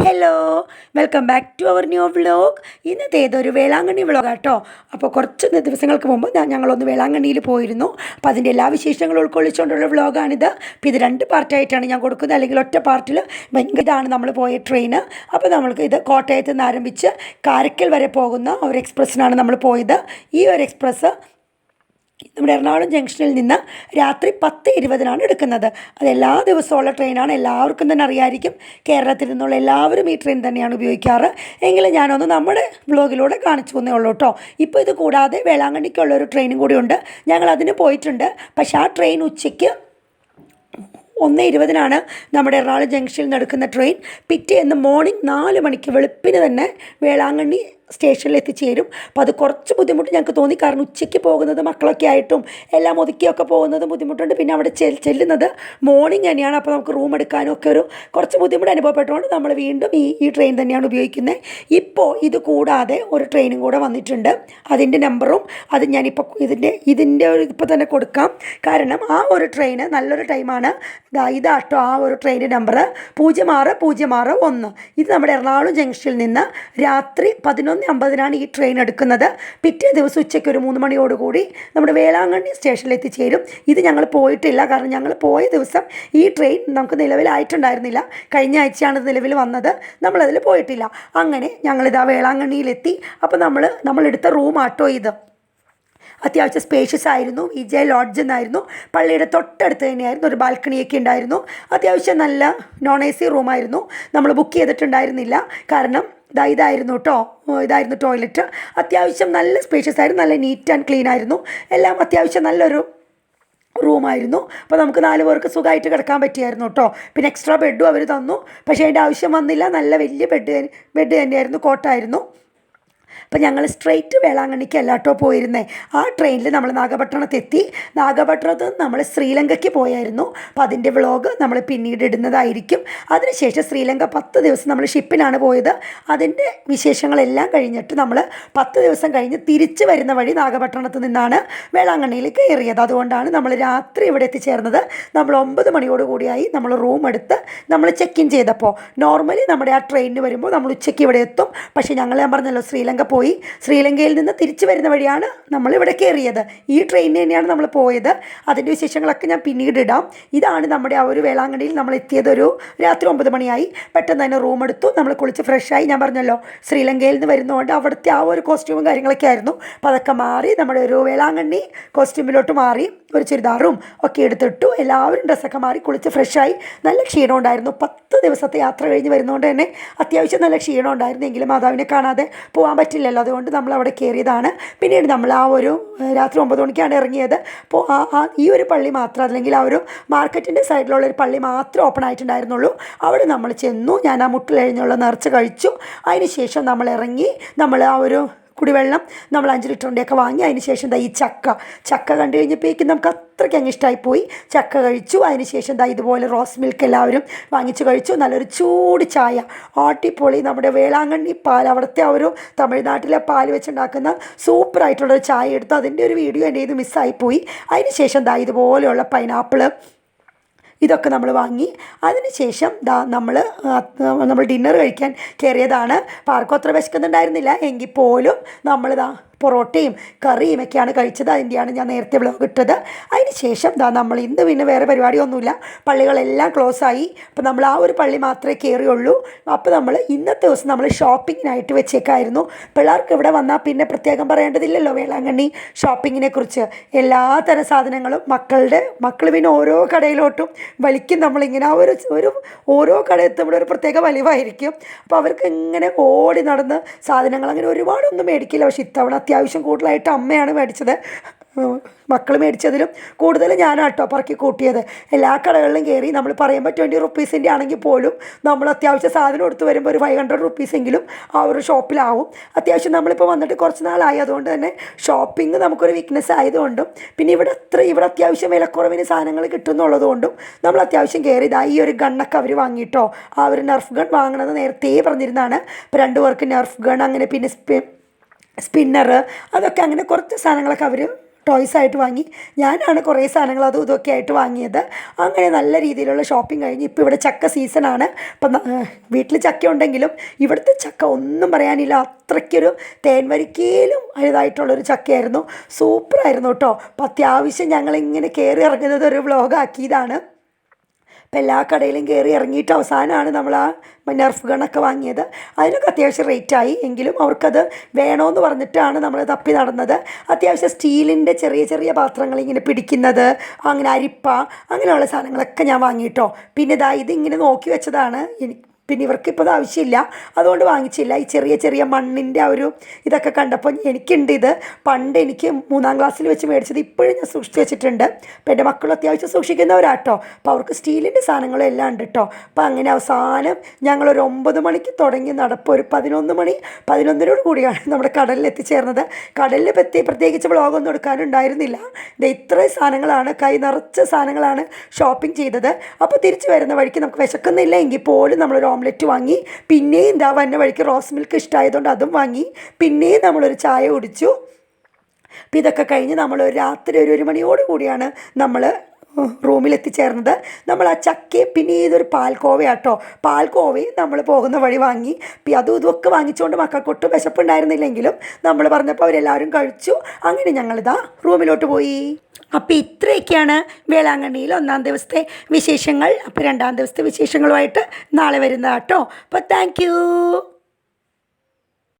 Hello welcome back to our new vlog ഇന്നത്തെ ഏതൊരു Velankanni vlog കേട്ടോ അപ്പോൾ കുറച്ച് ദിവസങ്ങൾക്ക് മുമ്പ് ഞാൻ ഞങ്ങളൊന്ന് വേളാങ്കണ്ണിയിൽ പോയിരുന്നു. അപ്പോൾ അതിന്റെ എല്ലാ വിശേഷങ്ങളും ഉൾക്കൊള്ളിച്ചുകൊണ്ടുള്ള വ്ലോഗാണിത് അപ്പോൾ ഇത് രണ്ട് പാർട്ടായിട്ടാണ് ഞാൻ കൊടുക്കുന്നത്. അല്ലെങ്കിൽ ഒറ്റ പാർട്ടിൽ ഇതാണ് നമ്മൾ പോയ ട്രെയിൻ അപ്പോൾ നമ്മൾക്ക് ഇത് കോട്ടയത്ത് നിന്ന് ആരംഭിച്ച് കാരക്കൽ വരെ പോകുന്ന ഒരു എക്സ്പ്രസ്സിനാണ് നമ്മൾ പോയത്. ഈ ഒരു എക്സ്പ്രസ് നമ്മുടെ എറണാകുളം ജംഗ്ഷനിൽ നിന്ന് രാത്രി പത്ത് ഇരുപതിനാണ് എടുക്കുന്നത്. അത് എല്ലാ ദിവസമുള്ള ട്രെയിനാണ്. എല്ലാവർക്കും തന്നെ അറിയായിരിക്കും കേരളത്തിൽ നിന്നുള്ള എല്ലാവരും ഈ ട്രെയിൻ തന്നെയാണ് ഉപയോഗിക്കാറ്. എങ്കിലും ഞാനൊന്ന് നമ്മുടെ ബ്ലോഗിലൂടെ കാണിച്ചു തന്നേ ഉള്ളൂ കേട്ടോ. ഇപ്പോൾ ഇത് കൂടാതെ വേളാങ്കണ്ണിക്കുള്ള ഒരു ട്രെയിനും കൂടിയുണ്ട് ഞങ്ങൾ അതിന് പോയിട്ടുണ്ട്. പക്ഷേ ആ ട്രെയിൻ ഉച്ചയ്ക്ക് ഒന്ന് ഇരുപതിനാണ് നമ്മുടെ എറണാകുളം ജംഗ്ഷനിൽ നടക്കുന്ന ട്രെയിൻ. പിറ്റേന്ന് മോർണിംഗ് നാല് മണിക്ക് വെളുപ്പിന് തന്നെ വേളാങ്കണ്ണി സ്റ്റേഷനിൽ എത്തിച്ചേരും അപ്പോൾ അത് കുറച്ച് ബുദ്ധിമുട്ട് ഞങ്ങൾക്ക് തോന്നി. കാരണം ഉച്ചയ്ക്ക് പോകുന്നത് മക്കളൊക്കെ ആയിട്ടും എല്ലാം ഒതുക്കിയൊക്കെ പോകുന്നത് ബുദ്ധിമുട്ടുണ്ട്. പിന്നെ അവിടെ ചെല്ലുന്നത് മോർണിംഗ് തന്നെയാണ്. അപ്പോൾ നമുക്ക് റൂം എടുക്കാനും ഒക്കെ ഒരു കുറച്ച് ബുദ്ധിമുട്ട് അനുഭവപ്പെട്ടുകൊണ്ട് നമ്മൾ വീണ്ടും ഈ ഈ ട്രെയിൻ തന്നെയാണ് ഉപയോഗിക്കുന്നത് ഇപ്പോൾ ഇത് കൂടാതെ ഒരു ട്രെയിനും കൂടെ വന്നിട്ടുണ്ട്. അതിന്റെ നമ്പറും അത് ഞാനിപ്പോൾ ഇതിന്റെ ഇതിന്റെ ഒരു ഇപ്പോൾ തന്നെ കൊടുക്കാം. കാരണം ആ ഒരു ട്രെയിന് നല്ലൊരു ടൈമാണ് ഇതാ ഇതാട്ടോ ആ ഒരു ട്രെയിനിന്റെ നമ്പർ പൂജ്യം ആറ് പൂജ്യം ആറ് ഒന്ന്. ഇത് നമ്മുടെ എറണാകുളം ജംഗ്ഷനിൽ നിന്ന് രാത്രി പതിനൊന്ന് അമ്പതിനാണ് ഈ ട്രെയിൻ എടുക്കുന്നത്. പിറ്റേ ദിവസം ഉച്ചയ്ക്ക് ഒരു മൂന്ന് മണിയോടുകൂടി നമ്മുടെ വേളാങ്കണ്ണി സ്റ്റേഷനിൽ എത്തിച്ചേരും. ഇത് ഞങ്ങൾ പോയിട്ടില്ല. കാരണം ഞങ്ങൾ പോയ ദിവസം ഈ ട്രെയിൻ നമുക്ക് നിലവിലായിട്ടുണ്ടായിരുന്നില്ല. കഴിഞ്ഞ ആഴ്ചയാണ് ഇത് നിലവിൽ വന്നത്. നമ്മളതിൽ പോയിട്ടില്ല. അങ്ങനെ ഞങ്ങളിതാ വേളാങ്കണ്ണിയിലെത്തി. അപ്പോൾ നമ്മൾ നമ്മളെടുത്ത റൂം ആട്ടോ ഇത്. അത്യാവശ്യം സ്പേഷ്യസ് ആയിരുന്നു. വിജയ ലോഡ്ജ് എന്നായിരുന്നു. പള്ളിയുടെ തൊട്ടടുത്ത് തന്നെയായിരുന്നു. ഒരു ബാൽക്കണിയൊക്കെ ഉണ്ടായിരുന്നു. അത്യാവശ്യം നല്ല നോൺ എ സി റൂമായിരുന്നു നമ്മൾ ബുക്ക് ചെയ്തിട്ടുണ്ടായിരുന്നില്ല. കാരണം ഇതാ ഇതായിരുന്നു കേട്ടോ ഇതായിരുന്നു ടോയ്ലറ്റ് അത്യാവശ്യം നല്ല സ്പേഷ്യസ് ആയിരുന്നു. നല്ല നീറ്റ് ആൻഡ് ക്ലീൻ ആയിരുന്നു. എല്ലാം അത്യാവശ്യം നല്ലൊരു റൂമായിരുന്നു അപ്പോൾ നമുക്ക് നാല് പേർക്ക് സുഖമായിട്ട് കിടക്കാൻ പറ്റിയായിരുന്നു കേട്ടോ പിന്നെ എക്സ്ട്രാ ബെഡും അവർ തന്നു. പക്ഷേ അതിന്റെ ആവശ്യം വന്നില്ല. നല്ല വലിയ ബെഡ് ബെഡ് തന്നെയായിരുന്നു. കോട്ടായിരുന്നു. അപ്പം ഞങ്ങൾ സ്ട്രെയിറ്റ് വേളാങ്കണ്ണിക്ക് അല്ലാട്ടോ പോയിരുന്നേ. ആ ട്രെയിനിൽ നമ്മൾ നാഗപട്ടണത്തെത്തി നാഗപട്ടണത്ത് നമ്മൾ ശ്രീലങ്കയ്ക്ക് പോയായിരുന്നു. അപ്പോൾ അതിന്റെ വ്ളോഗ് നമ്മൾ പിന്നീട് ഇടുന്നതായിരിക്കും. അതിനുശേഷം ശ്രീലങ്ക പത്ത് ദിവസം നമ്മൾ ഷിപ്പിലാണ് പോയത്. അതിന്റെ വിശേഷങ്ങളെല്ലാം കഴിഞ്ഞിട്ട് നമ്മൾ പത്ത് ദിവസം കഴിഞ്ഞ് തിരിച്ച് വരുന്ന വഴി നാഗപട്ടണത്ത് നിന്നാണ് വേളാങ്കണ്ണിയിൽ കയറിയത്. അതുകൊണ്ടാണ് നമ്മൾ രാത്രി ഇവിടെ എത്തിച്ചേർന്നത്. നമ്മൾ ഒമ്പത് മണിയോട് കൂടിയായി നമ്മൾ റൂം എടുത്ത് നമ്മൾ ചെക്ക് ഇൻ ചെയ്തപ്പോൾ നോർമലി നമ്മുടെ ആ ട്രെയിനിന് വരുമ്പോൾ നമ്മൾ ഉച്ചയ്ക്ക് ഇവിടെ എത്തും. പക്ഷേ ഞങ്ങൾ ഞാൻ പറഞ്ഞല്ലോ ശ്രീലങ്ക പോയി ശ്രീലങ്കയിൽ നിന്ന് തിരിച്ചു വരുന്ന വഴിയാണ് നമ്മൾ ഇവിടെ കയറിയത്. ഈ ട്രെയിനിന് തന്നെയാണ് നമ്മൾ പോയത്. അതിന്റെ വിശേഷങ്ങളൊക്കെ ഞാൻ പിന്നീട് ഇടാം. ഇതാണ് നമ്മുടെ ആ ഒരു വേളാങ്കണ്ണിയിൽ നമ്മൾ എത്തിയത് ഒരു രാത്രി ഒമ്പത് മണിയായി. പെട്ടെന്ന് തന്നെ റൂം എടുത്തു. നമ്മൾ കുളിച്ച് ഫ്രഷായി ഞാൻ പറഞ്ഞല്ലോ ശ്രീലങ്കയിൽ നിന്ന് വരുന്നതുകൊണ്ട് അവിടുത്തെ ആ ഒരു കോസ്റ്റ്യൂമും കാര്യങ്ങളൊക്കെ ആയിരുന്നു. അപ്പോൾ അതൊക്കെ മാറി നമ്മുടെ ഒരു വേളാങ്കണ്ണി കോസ്റ്റ്യൂമിലോട്ട് മാറി. ഒരു ചുരിദാറും ഒക്കെ എടുത്തിട്ടു. എല്ലാവരും ഡ്രസ്സൊക്കെ മാറി കുളിച്ച് ഫ്രഷായി നല്ല ക്ഷീണം ഉണ്ടായിരുന്നു. പത്ത് ദിവസത്തെ യാത്ര കഴിഞ്ഞ് വരുന്നതുകൊണ്ട് തന്നെ അത്യാവശ്യം നല്ല ക്ഷീണം ഉണ്ടായിരുന്നു. എങ്കിലും മാതാവിനെ കാണാതെ പോകാൻ പറ്റില്ലല്ലോ അതുകൊണ്ട് നമ്മൾ അവിടെ കയറിയതാണ്. പിന്നീട് നമ്മൾ ആ ഒരു രാത്രി ഒമ്പത് മണിക്കാണ് ഇറങ്ങിയത്. അപ്പോൾ ആ ഈ ഒരു പള്ളി മാത്രം അല്ലെങ്കിൽ ആ ഒരു മാർക്കറ്റിന്റെ സൈഡിലുള്ള ഒരു പള്ളി മാത്രം ഓപ്പൺ ആയിട്ടുണ്ടായിരുന്നുള്ളൂ. അവിടെ നമ്മൾ ചെന്നു ഞാൻ ആ മുട്ടിലഴിഞ്ഞുള്ള നേർച്ച കഴിച്ചു. അതിന് ശേഷം നമ്മൾ ഇറങ്ങി നമ്മൾ ആ ഒരു കുടിവെള്ളം നമ്മൾ അഞ്ച് ലിറ്ററിന്റെയൊക്കെ വാങ്ങി അതിന് ശേഷം ദാ ഈ ചക്ക. ചക്ക കണ്ടു കഴിഞ്ഞപ്പോഴേക്കും നമുക്ക് അത്രയ്ക്ക് അങ്ങ് ഇഷ്ടമായിപ്പോയി ചക്ക കഴിച്ചു. അതിന് ശേഷം ദാ ഇതുപോലെ റോസ് മിൽക്ക് എല്ലാവരും വാങ്ങിച്ചു കഴിച്ചു. നല്ലൊരു ചൂട് ചായ. ആട്ടിപ്പൊളി നമ്മുടെ വേളാങ്കണ്ണി പാൽ. അവിടുത്തെ ഒരു തമിഴ്നാട്ടിലെ പാൽ വെച്ചുണ്ടാക്കുന്ന സൂപ്പറായിട്ടുള്ളൊരു ചായ എടുത്തു അതിന്റെ ഒരു വീഡിയോ എന്റെ ഇത് മിസ്സായിപ്പോയി അതിന് ശേഷം ദാ ഇതുപോലെയുള്ള പൈനാപ്പിൾ ഇതൊക്കെ നമ്മൾ വാങ്ങി. അതിനുശേഷം ദാ നമ്മൾ നമ്മൾ ഡിന്നർ കഴിക്കാൻ കയറിയതാണ്. പാർക്കും അത്ര വിശക്കുന്നുണ്ടായിരുന്നില്ല. എങ്കിൽ പോലും നമ്മൾ ദാ പൊറോട്ടയും കറിയും ഒക്കെയാണ് കഴിച്ചത്. അതിന്റെയാണ് ഞാൻ നേരത്തെ വിളവ് ഇട്ടത്. അതിന് ശേഷം ദാ നമ്മൾ ഇന്ന് പിന്നെ വേറെ പരിപാടിയൊന്നുമില്ല. പള്ളികളെല്ലാം ക്ലോസ് ആയി. അപ്പോൾ നമ്മൾ ആ ഒരു പള്ളി മാത്രമേ കയറിയുള്ളൂ. അപ്പോൾ നമ്മൾ ഇന്നത്തെ ദിവസം നമ്മൾ ഷോപ്പിങ്ങിനായിട്ട് വെച്ചേക്കായിരുന്നു. പിള്ളേർക്ക് ഇവിടെ വന്നാൽ പിന്നെ പ്രത്യേകം പറയേണ്ടതില്ലല്ലോ വേളാങ്കണ്ണി ഷോപ്പിങ്ങിനെ കുറിച്ച്. എല്ലാ തരം സാധനങ്ങളും മക്കളുടെ മക്കൾ പിന്നെ ഓരോ കടയിലോട്ടും വലിക്കും. നമ്മളിങ്ങനെ ആ ഒരു ഒരു ഓരോ കട എത്തുമ്പോൾ ഒരു പ്രത്യേക വലിവായിരിക്കും. അപ്പോൾ അവർക്ക് ഇങ്ങനെ ഓടി നടന്ന് സാധനങ്ങൾ അങ്ങനെ ഒരുപാടൊന്നും മേടിക്കില്ല. പക്ഷേ ഇത്തവണ അത്യാവശ്യം കൂടുതലായിട്ട് അമ്മയാണ് മേടിച്ചത്. മക്കൾ മേടിച്ചതിലും കൂടുതൽ ഞാനാട്ടോ പറക്കി കൂട്ടിയത്. എല്ലാ കടകളിലും കയറി നമ്മൾ പറയുമ്പോൾ ട്വന്റി റുപ്പീസിന്റെ ആണെങ്കിൽ പോലും നമ്മൾ അത്യാവശ്യം സാധനം എടുത്ത് വരുമ്പോൾ ഒരു ഫൈവ് ഹൺഡ്രഡ് റുപ്പീസെങ്കിലും ആ ഒരു ഷോപ്പിലാവും. അത്യാവശ്യം നമ്മളിപ്പോൾ വന്നിട്ട് കുറച്ച് നാളായി. അതുകൊണ്ട് തന്നെ ഷോപ്പിംഗ് നമുക്കൊരു വീക്ക്നെസ് ആയതുകൊണ്ടും പിന്നെ ഇവിടെ അത്ര ഇവിടെ അത്യാവശ്യം വിലക്കുറവിന് സാധനങ്ങൾ കിട്ടുന്നുള്ളതുകൊണ്ടും നമ്മൾ അത്യാവശ്യം കയറി ഇതാ ഈ ഒരു ഗണ്ണൊക്കെ അവർ വാങ്ങിയിട്ടോ ആ ഒരു നെർഫ് ഗൺ വാങ്ങണമെന്ന് നേരത്തെ പറഞ്ഞിരുന്നതാണ്. അപ്പോൾ രണ്ട് പേർക്ക് നെർഫ് ഗൺ അങ്ങനെ പിന്നെ സ്പി സ്പിന്നർ അതൊക്കെ അങ്ങനെ കുറച്ച് സാധനങ്ങളൊക്കെ അവർ ടോയ്സ് ആയിട്ട് വാങ്ങി. ഞാനാണ് കുറേ സാധനങ്ങൾ അതും ഇതൊക്കെ ആയിട്ട് വാങ്ങിയത്. അങ്ങനെ നല്ല രീതിയിലുള്ള ഷോപ്പിംഗ് കഴിഞ്ഞ് ഇപ്പോൾ ഇവിടെ ചക്ക സീസണാണ് ഇപ്പം വീട്ടിൽ ചക്ക ഉണ്ടെങ്കിലും ഇവിടുത്തെ ചക്ക ഒന്നും പറയാനില്ല. അത്രയ്ക്കൊരു തേൻവരിക്കയിലും അതായിട്ടുള്ളൊരു ചക്കയായിരുന്നു. സൂപ്പറായിരുന്നു കേട്ടോ. അപ്പം അത്യാവശ്യം ഞങ്ങളിങ്ങനെ കയറി ഇറങ്ങുന്നത് ഒരു വ്ളോഗാക്കിയതാണ് അപ്പം എല്ലാ കടയിലും കയറി ഇറങ്ങിയിട്ട് അവസാനമാണ് നമ്മൾ ആ നർഫ് ഗണ്ണൊക്കെ വാങ്ങിയത്. അതിനൊക്കെ അത്യാവശ്യം റേറ്റായി എങ്കിലും അവർക്കത് വേണമെന്ന് പറഞ്ഞിട്ടാണ് നമ്മൾ തപ്പി നടന്നത്. അത്യാവശ്യം സ്റ്റീലിന്റെ ചെറിയ ചെറിയ പാത്രങ്ങൾ ഇങ്ങനെ പിടിക്കുന്നത് അങ്ങനെ അരിപ്പ അങ്ങനെയുള്ള സാധനങ്ങളൊക്കെ ഞാൻ വാങ്ങിയിട്ടോ. പിന്നെ ഇതാ ഇതിങ്ങനെ നോക്കി വെച്ചതാണ്. എനിക്ക് പിന്നെ ഇവർക്ക് ഇപ്പോൾ അത് ആവശ്യമില്ല. അതുകൊണ്ട് വാങ്ങിച്ചില്ല. ഈ ചെറിയ ചെറിയ മണ്ണിന്റെ ഒരു ഇതൊക്കെ കണ്ടപ്പോൾ എനിക്കുണ്ട് ഇത്. പണ്ട് എനിക്ക് മൂന്നാം ക്ലാസ്സിൽ വെച്ച് മേടിച്ചത് ഇപ്പോഴും ഞാൻ സൂക്ഷിച്ച് വെച്ചിട്ടുണ്ട്. അപ്പോൾ എന്റെ മക്കളും അത്യാവശ്യം സൂക്ഷിക്കുന്നവരാട്ടോ. അപ്പോൾ അവർക്ക് സ്റ്റീലിന്റെ സാധനങ്ങളും എല്ലാം ഉണ്ട് കേട്ടോ അപ്പോൾ അങ്ങനെ അവസാനം ഞങ്ങളൊരു ഒമ്പത് മണിക്ക് തുടങ്ങി. നടപ്പ് ഒരു പതിനൊന്ന് മണി പതിനൊന്നിനോട് കൂടിയാണ് നമ്മുടെ കടലിൽ എത്തിച്ചേർന്നത്. കടലിൽ പറ്റി പ്രത്യേകിച്ച് വ്ളോഗൊന്നും എടുക്കാനുണ്ടായിരുന്നില്ല. ഇത് ഇത്രയും സാധനങ്ങളാണ് കൈ നിറച്ച സാധനങ്ങളാണ് ഷോപ്പിംഗ് ചെയ്തത്. അപ്പോൾ തിരിച്ചു വരുന്ന വഴിക്ക് നമുക്ക് വിശക്കുന്നില്ല. എങ്കിൽ പോലും നമ്മളൊരു ഓംലെറ്റ് വാങ്ങി. പിന്നെയും എന്താ വന്ന വഴിക്ക് റോസ് മിൽക്ക് ഇഷ്ടമായതുകൊണ്ട് അതും വാങ്ങി. പിന്നെയും നമ്മളൊരു ചായ കുടിച്ചു. അപ്പം ഇതൊക്കെ കഴിഞ്ഞ് നമ്മൾ രാത്രി ഒരു ഒരു മണിയോട് കൂടിയാണ് നമ്മൾ റൂമിൽ എത്തിച്ചേർന്നത് നമ്മൾ ആ ചക്കയും പിന്നെ ഇതൊരു പാൽക്കോവയാട്ടോ പാൽക്കോവയും നമ്മൾ പോകുന്ന വഴി വാങ്ങി. അതും ഇതുമൊക്കെ വാങ്ങിച്ചുകൊണ്ട് മക്കൾക്കൊട്ടും വിശപ്പുണ്ടായിരുന്നില്ലെങ്കിലും നമ്മൾ പറഞ്ഞപ്പോൾ അവരെല്ലാവരും കഴിച്ചു. അങ്ങനെ ഞങ്ങളിതാ റൂമിലോട്ട് പോയി. അപ്പോൾ ഇത്രയൊക്കെയാണ് വേളാങ്കണ്ണിയിൽ ഒന്നാം ദിവസത്തെ വിശേഷങ്ങൾ. അപ്പോൾ രണ്ടാം ദിവസത്തെ വിശേഷങ്ങളുമായിട്ട് നാളെ വരുന്നതാട്ടോ. അപ്പോൾ താങ്ക്